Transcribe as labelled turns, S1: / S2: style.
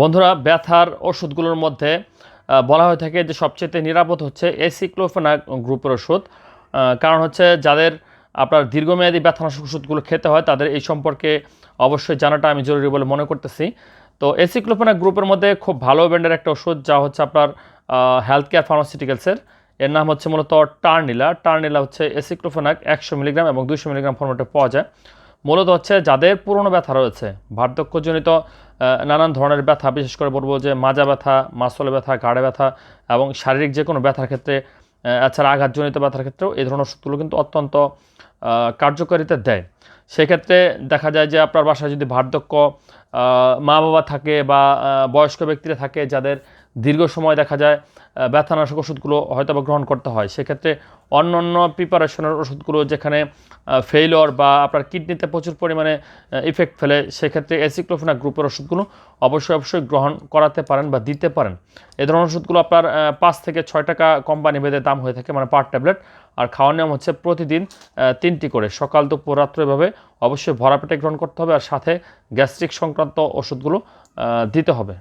S1: বন্ধুরা, ব্যথার ওষুধগুলোর মধ্যে বলা হয়ে থাকে যে সবচেয়ে নিরাপদ হচ্ছে এসিক্লোফেনা গ্রুপের ওষুধ। কারণ হচ্ছে যাদের আপনার দীর্ঘমেয়াদী ব্যথানাশক ওষুধগুলো খেতে হয়, তাদের এই সম্পর্কে অবশ্যই জানাটা আমি জরুরি বলে মনে করতেছি। তো এসিক্লোফেনা গ্রুপের মধ্যে খুব ভালো ব্র্যান্ডের একটা ওষুধ, যা হচ্ছে আপনার হেলথ কেয়ার ফার্মাসিউটিক্যালসের এর নাম হচ্ছে মূলত টার্নিলা টার্নিলা হচ্ছে এসিক্লোফেনাক একশো মিলিগ্রাম এবং দুশো মিলিগ্রাম ফর্মেটে পাওয়া যায়। মূলত হচ্ছে যাদের পুরনো ব্যথা রয়েছে, বার্ধক্যজনিত নানান ধরনের ব্যথা, বিশেষ করে বলব যে মাজা ব্যথা, মাসলে ব্যথা ঘাড়ে ব্যথা এবং শারীরিক যে কোনো ব্যথার ক্ষেত্রে এছাড়া আঘাতজনিত ব্যথার ক্ষেত্রেও এই ধরনের ওষুধগুলো কিন্তু অত্যন্ত কার্যকারিতা দেয়। সেক্ষেত্রে দেখা যায় যে আপনার বাসায় যদি বার্ধক্য মা বাবা থাকে বা বয়স্ক ব্যক্তিরা থাকে যাদের দীর্ঘ সময় দেখা যায় ব্যথানাশক ওষুধগুলো হয়তো বা গ্রহণ করতে হয়। সেক্ষেত্রে অন্য অন্য প্রিপারেশনের ওষুধগুলো যেখানে ফেইলর বা আপনার কিডনিতে প্রচুর পরিমাণে ইফেক্ট ফেলে, সেক্ষেত্রে অ্যাসিক্লোফেনা গ্রুপের ওষুধগুলো অবশ্যই অবশ্যই গ্রহণ করাতে পারেন বা দিতে পারেন। এই ধরনের ওষুধগুলো আপনার পাঁচ থেকে ছয় টাকা কোম্পানি ভেদে দাম হয়ে থাকে মানে পার ট্যাবলেট আর খাওয়ার নিয়ম হচ্ছে প্রতিদিন তিনটি করে। সকাল, দুপুর, রাত্র এভাবে অবশ্যই ভরা পেটে গ্রহণ করতে হবে। আর সাথে গ্যাস্ট্রিক সংক্রান্ত ওষুধগুলো দিতে হবে।